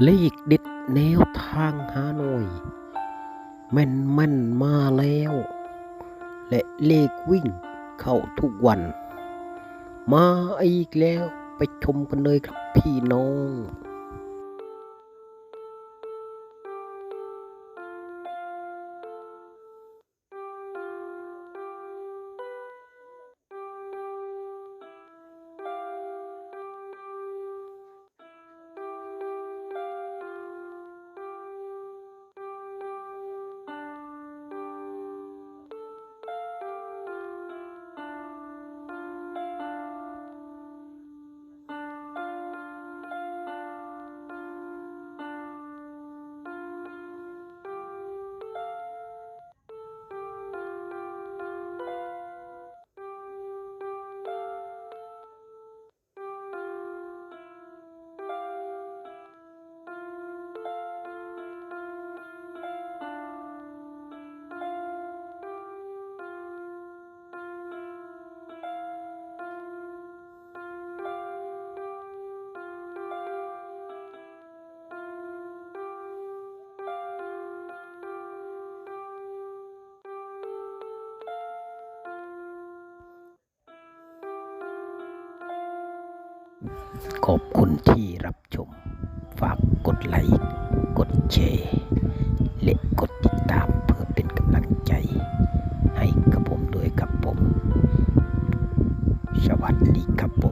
เลขเด็ดแนวทางฮานอยแม่นแม่นมาแล้ว และเลขวิ่งเข้าทุกวัน มาอีกแล้วไปชมกันเลยครับพี่น้อง ขอบคุณที่รับชม ฝากกดไลค์ กดแชร์และกดติดตามเพื่อเป็นกำลังใจ ให้กับผมด้วยครับผม สวัสดีครับผม